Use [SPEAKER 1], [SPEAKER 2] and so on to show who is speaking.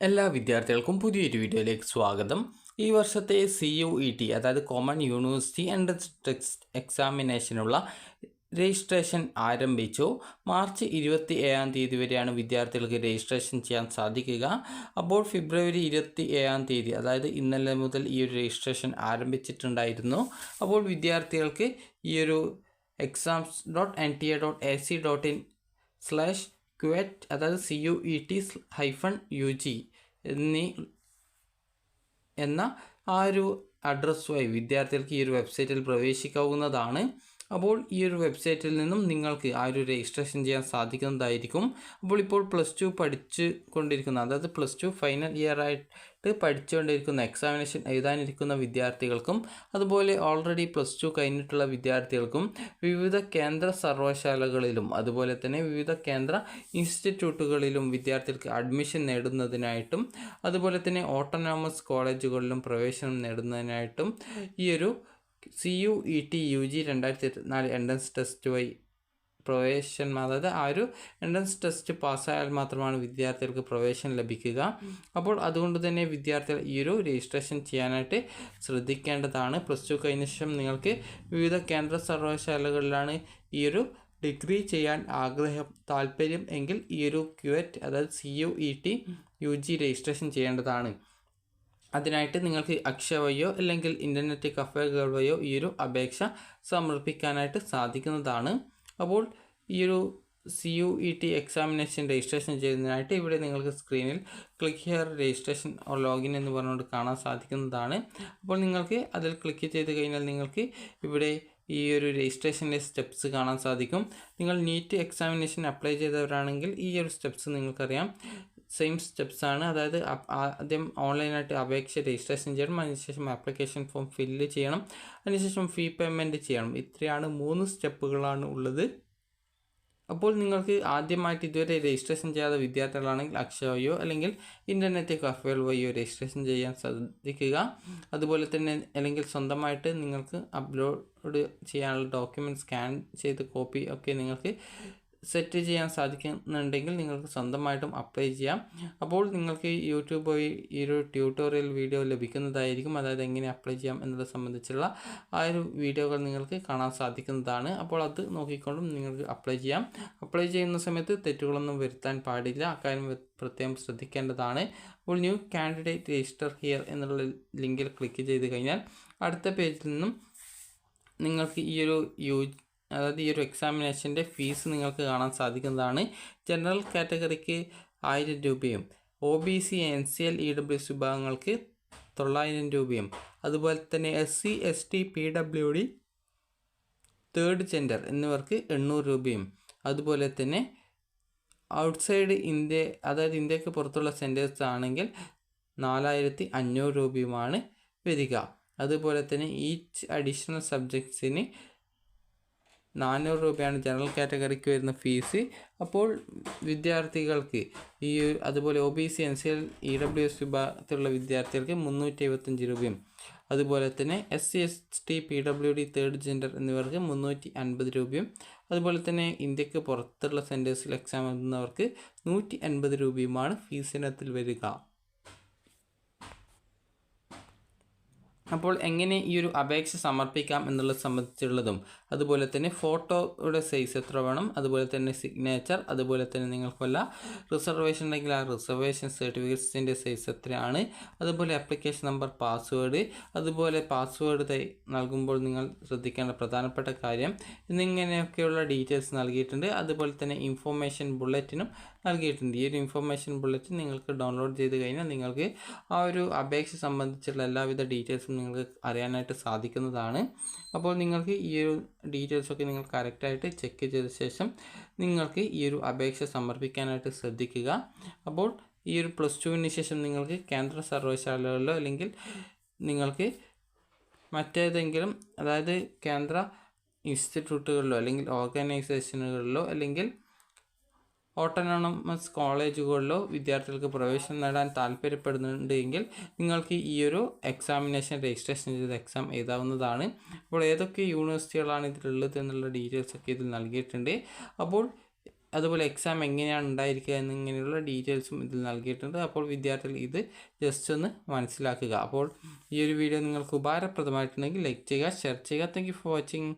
[SPEAKER 1] എല്ലാ വിദ്യാർത്ഥികൾക്കും പുതിയൊരു വീഡിയോയിലേക്ക് സ്വാഗതം. ഈ വർഷത്തെ സി യു ഇ ടി അതായത് കോമൺ യൂണിവേഴ്സിറ്റി എൻട്രൻസ് ടെക്സ്റ്റ് എക്സാമിനേഷനുള്ള രജിസ്ട്രേഷൻ ആരംഭിച്ചു. മാർച്ച് ഇരുപത്തി ഏഴാം തീയതി വരെയാണ് വിദ്യാർത്ഥികൾക്ക് രജിസ്ട്രേഷൻ ചെയ്യാൻ സാധിക്കുക. അപ്പോൾ ഫെബ്രുവരി ഇരുപത്തി ഏഴാം തീയതി അതായത് ഇന്നലെ മുതൽ ഈ ഒരു രജിസ്ട്രേഷൻ ആരംഭിച്ചിട്ടുണ്ടായിരുന്നു. അപ്പോൾ വിദ്യാർത്ഥികൾക്ക് ഈ ഒരു exams dot N T A dot A C dot in slash CUET അതായത് C U E T hyphen U G എന്നീ എന്ന ആ ഒരു അഡ്രസ്സുമായി വിദ്യാർത്ഥികൾക്ക് ഈ ഒരു വെബ്സൈറ്റിൽ പ്രവേശിക്കാവുന്നതാണ്. അപ്പോൾ ഈ ഒരു വെബ്സൈറ്റിൽ നിന്നും നിങ്ങൾക്ക് ആ ഒരു രജിസ്ട്രേഷൻ ചെയ്യാൻ സാധിക്കുന്നതായിരിക്കും. അപ്പോൾ ഇപ്പോൾ പ്ലസ് ടു പഠിച്ച് കൊണ്ടിരിക്കുന്ന അതായത് പ്ലസ് ടു ഫൈനൽ ഇയർ ആയിട്ട് പഠിച്ചുകൊണ്ടിരിക്കുന്ന എക്സാമിനേഷൻ എഴുതാനിരിക്കുന്ന വിദ്യാർത്ഥികൾക്കും അതുപോലെ ഓൾറെഡി പ്ലസ് ടു കഴിഞ്ഞിട്ടുള്ള വിദ്യാർത്ഥികൾക്കും വിവിധ കേന്ദ്ര സർവകലാശാലകളിലും അതുപോലെ തന്നെ വിവിധ കേന്ദ്ര ഇൻസ്റ്റിറ്റ്യൂട്ടുകളിലും വിദ്യാർത്ഥികൾക്ക് അഡ്മിഷൻ നേടുന്നതിനായിട്ടും അതുപോലെ തന്നെ ഓട്ടോണോമസ് കോളേജുകളിലും പ്രവേശനം നേടുന്നതിനായിട്ടും ഈ ഒരു C U E T U G രണ്ടായിരത്തി ഇരുപത്തിനാല് എൻട്രൻസ് ടെസ്റ്റ് വഴി പ്രവേശനം അതായത് ആ ഒരു എൻട്രൻസ് ടെസ്റ്റ് പാസ്സായാൽ മാത്രമാണ് വിദ്യാർത്ഥികൾക്ക് പ്രവേശനം ലഭിക്കുക. അപ്പോൾ അതുകൊണ്ട് തന്നെ വിദ്യാർത്ഥികൾ ഈ ഒരു രജിസ്ട്രേഷൻ ചെയ്യാനായിട്ട് ശ്രദ്ധിക്കേണ്ടതാണ്. പ്ലസ് ടു കഴിഞ്ഞ ശേഷം നിങ്ങൾക്ക് വിവിധ കേന്ദ്ര സർവകലാശാലകളിലാണ് ഈ ഒരു ഡിഗ്രി ചെയ്യാൻ ആഗ്രഹം താല്പര്യം എങ്കിൽ ഈ ഒരു ക്യുവറ്റ് അതായത് C U E T U G registration ചെയ്യേണ്ടതാണ്. അതിനായിട്ട് നിങ്ങൾക്ക് അക്ഷയവയോ അല്ലെങ്കിൽ ഇന്റർനെറ്റ് കഫേകൾ ഈ ഒരു അപേക്ഷ സമർപ്പിക്കാനായിട്ട് സാധിക്കുന്നതാണ്. അപ്പോൾ ഈ ഒരു C U E T examination registration ചെയ്യുന്നതിനായിട്ട് ഇവിടെ നിങ്ങൾക്ക് സ്ക്രീനിൽ click here registration or login എന്ന് പറഞ്ഞുകൊണ്ട് കാണാൻ സാധിക്കുന്നതാണ്. അപ്പോൾ നിങ്ങൾക്ക് അതിൽ ക്ലിക്ക് ചെയ്ത് കഴിഞ്ഞാൽ നിങ്ങൾക്ക് ഇവിടെ ഈ ഒരു രജിസ്ട്രേഷന്റെ സ്റ്റെപ്സ് കാണാൻ സാധിക്കും. നിങ്ങൾ നീറ്റ് എക്സാമിനേഷൻ അപ്ലൈ ചെയ്തവരാണെങ്കിൽ ഈ ഒരു സ്റ്റെപ്സ് നിങ്ങൾക്കറിയാം. സെയിം സ്റ്റെപ്സ് ആണ്. അതായത് ആദ്യം ഓൺലൈനായിട്ട് അപേക്ഷ രജിസ്ട്രേഷൻ ചെയ്യണം. അതിനുശേഷം ആപ്ലിക്കേഷൻ ഫോം ഫില്ല് ചെയ്യണം. അതിനുശേഷം ഫീ പേയ്മെന്റ് ചെയ്യണം. ഇത്രയാണ് മൂന്ന് സ്റ്റെപ്പുകളാണ് ഉള്ളത്. അപ്പോൾ നിങ്ങൾക്ക് ആദ്യമായിട്ട് ഇതുവരെ രജിസ്ട്രേഷൻ ചെയ്യാത്ത വിദ്യാർത്ഥികളാണെങ്കിൽ അക്ഷയ വഴിയോ അല്ലെങ്കിൽ ഇന്റർനെറ്റ് കഫേൽ വഴിയോ രജിസ്ട്രേഷൻ ചെയ്യാൻ ശ്രദ്ധിക്കുക. അതുപോലെ തന്നെ അല്ലെങ്കിൽ സ്വന്തമായിട്ട് നിങ്ങൾക്ക് അപ്ലോഡ് ചെയ്യാനുള്ള ഡോക്യുമെന്റ് സ്കാൻ ചെയ്ത് കോപ്പി ഒക്കെ നിങ്ങൾക്ക് സെറ്റ് ചെയ്യാൻ സാധിക്കുന്നുണ്ടെങ്കിൽ നിങ്ങൾക്ക് സ്വന്തമായിട്ടും അപ്ലൈ ചെയ്യാം. അപ്പോൾ നിങ്ങൾക്ക് യൂട്യൂബ് വഴി ഈ ഒരു ട്യൂട്ടോറിയൽ വീഡിയോ ലഭിക്കുന്നതായിരിക്കും. അതായത് എങ്ങനെ അപ്ലൈ ചെയ്യാം എന്നത് സംബന്ധിച്ചുള്ള ആ ഒരു വീഡിയോകൾ നിങ്ങൾക്ക് കാണാൻ സാധിക്കുന്നതാണ്. അപ്പോൾ അത് നോക്കിക്കൊണ്ടും നിങ്ങൾക്ക് അപ്ലൈ ചെയ്യാം. അപ്ലൈ ചെയ്യുന്ന സമയത്ത് തെറ്റുകളൊന്നും വരുത്താൻ പാടില്ല. അക്കാര്യം പ്രത്യേകം ശ്രദ്ധിക്കേണ്ടതാണ്. അപ്പോൾ ന്യൂ കാൻഡിഡേറ്റ് രജിസ്റ്റർ ഹിയർ എന്നുള്ള ലിങ്കിൽ ക്ലിക്ക് ചെയ്ത് കഴിഞ്ഞാൽ അടുത്ത പേജിൽ നിന്നും നിങ്ങൾക്ക് ഈ ഒരു യു അതായത് ഈ ഒരു എക്സാമിനേഷന്റെ ഫീസ് നിങ്ങൾക്ക് കാണാൻ സാധിക്കുന്നതാണ്. ജനറൽ കാറ്റഗറിക്ക് ആയിരം രൂപയും O B C N C L E W S വിഭാഗങ്ങൾക്ക് തൊള്ളായിരം രൂപയും. അതുപോലെ തന്നെ S C S T P W D third gender എന്നിവർക്ക് എണ്ണൂറ് രൂപയും. അതുപോലെ തന്നെ ഔട്ട്സൈഡ് ഇന്ത്യ അതായത് ഇന്ത്യയ്ക്ക് പുറത്തുള്ള സെന്റേഴ്സ് ആണെങ്കിൽ നാലായിരത്തി അഞ്ഞൂറ് രൂപയുമാണ് വരിക. അതുപോലെ തന്നെ ഈച്ച് അഡീഷണൽ സബ്ജക്ട്സിന് നാനൂറ് രൂപയാണ് ജനറൽ കാറ്റഗറിക്ക് വരുന്ന ഫീസ് അപ്പോൾ വിദ്യാർത്ഥികൾക്ക് ഈ അതുപോലെ O B C N C L E W S വിഭാഗത്തിലുള്ള വിദ്യാർത്ഥികൾക്ക് മുന്നൂറ്റി എഴുപത്തഞ്ച് രൂപയും അതുപോലെ തന്നെ S C S T P W D third gender എന്നിവർക്ക് മുന്നൂറ്റി അൻപത് രൂപയും അതുപോലെ തന്നെ ഇന്ത്യയ്ക്ക് പുറത്തുള്ള സെന്റേഴ്സിൽ എക്സാം എഴുതുന്നവർക്ക് നൂറ്റി അൻപത് രൂപയുമാണ് ഫീസിനകത്തിൽ വരിക. അപ്പോൾ എങ്ങനെ ഈ ഒരു അപേക്ഷ സമർപ്പിക്കാം എന്നുള്ളത് സംബന്ധിച്ചുള്ളതും അതുപോലെ തന്നെ ഫോട്ടോയുടെ സൈസ് എത്ര വേണം അതുപോലെ തന്നെ സിഗ്നേച്ചർ അതുപോലെ തന്നെ നിങ്ങൾക്ക് വല്ല റിസർവേഷൻ ഉണ്ടെങ്കിൽ ആ റിസർവേഷൻ സർട്ടിഫിക്കറ്റ്സിന്റെ സൈസ് എത്രയാണ് അതുപോലെ അപ്ലിക്കേഷൻ നമ്പർ പാസ്വേഡ് അതുപോലെ പാസ്വേഡ് നൽകുമ്പോൾ നിങ്ങൾ ശ്രദ്ധിക്കേണ്ട പ്രധാനപ്പെട്ട കാര്യം എന്നിങ്ങനെയൊക്കെയുള്ള ഡീറ്റെയിൽസ് നൽകിയിട്ടുണ്ട്. അതുപോലെ തന്നെ ഇൻഫോർമേഷൻ ബുള്ളറ്റിനും നൽകിയിട്ടുണ്ട്. ഈ ഒരു ഇൻഫോർമേഷൻ ബുള്ളറ്റിൻ നിങ്ങൾക്ക് ഡൗൺലോഡ് ചെയ്ത് കഴിഞ്ഞാൽ നിങ്ങൾക്ക് ആ ഒരു അപേക്ഷ സംബന്ധിച്ചുള്ള എല്ലാവിധ ഡീറ്റെയിൽസും നിങ്ങൾക്ക് അറിയാനായിട്ട് സാധിക്കുന്നതാണ്. അപ്പോൾ നിങ്ങൾക്ക് ഈ ഒരു ഡീറ്റെയിൽസൊക്കെ നിങ്ങൾ കറക്റ്റായിട്ട് ചെക്ക് ചെയ്ത ശേഷം നിങ്ങൾക്ക് ഈ ഒരു അപേക്ഷ സമർപ്പിക്കാനായിട്ട് ശ്രദ്ധിക്കുക. അപ്പോൾ ഈ ഒരു പ്ലസ് ടുവിന് ശേഷം നിങ്ങൾക്ക് കേന്ദ്ര സർവകലാശാലകളിലോ അല്ലെങ്കിൽ നിങ്ങൾക്ക് മറ്റേതെങ്കിലും അതായത് കേന്ദ്ര ഇൻസ്റ്റിറ്റ്യൂട്ടുകളിലോ അല്ലെങ്കിൽ ഓർഗനൈസേഷനുകളിലോ അല്ലെങ്കിൽ ഓട്ടോണോമസ് കോളേജുകളിലോ വിദ്യാർത്ഥികൾക്ക് പ്രവേശനം നേടാൻ താല്പര്യപ്പെടുന്നുണ്ട് എങ്കിൽ നിങ്ങൾക്ക് ഈ ഒരു എക്സാമിനേഷൻ രജിസ്ട്രേഷൻ ചെയ്ത എക്സാം എഴുതാവുന്നതാണ്. അപ്പോൾ ഏതൊക്കെ യൂണിവേഴ്സിറ്റികളാണ് ഇതിലുള്ളത് എന്നുള്ള ഡീറ്റെയിൽസ് ഒക്കെ ഇതിൽ നൽകിയിട്ടുണ്ട്. അപ്പോൾ അതുപോലെ എക്സാം എങ്ങനെയാണ് ഉണ്ടായിരിക്കുക എന്നിങ്ങനെയുള്ള ഡീറ്റെയിൽസും ഇതിൽ നൽകിയിട്ടുണ്ട്. അപ്പോൾ വിദ്യാർത്ഥികൾ ഇത് ജസ്റ്റ് ഒന്ന് മനസ്സിലാക്കുക. അപ്പോൾ ഈ ഒരു വീഡിയോ നിങ്ങൾക്ക് ഉപകാരപ്രദമായിട്ടുണ്ടെങ്കിൽ ലൈക്ക് ചെയ്യുക ഷെയർ ചെയ്യുക. Thank for watching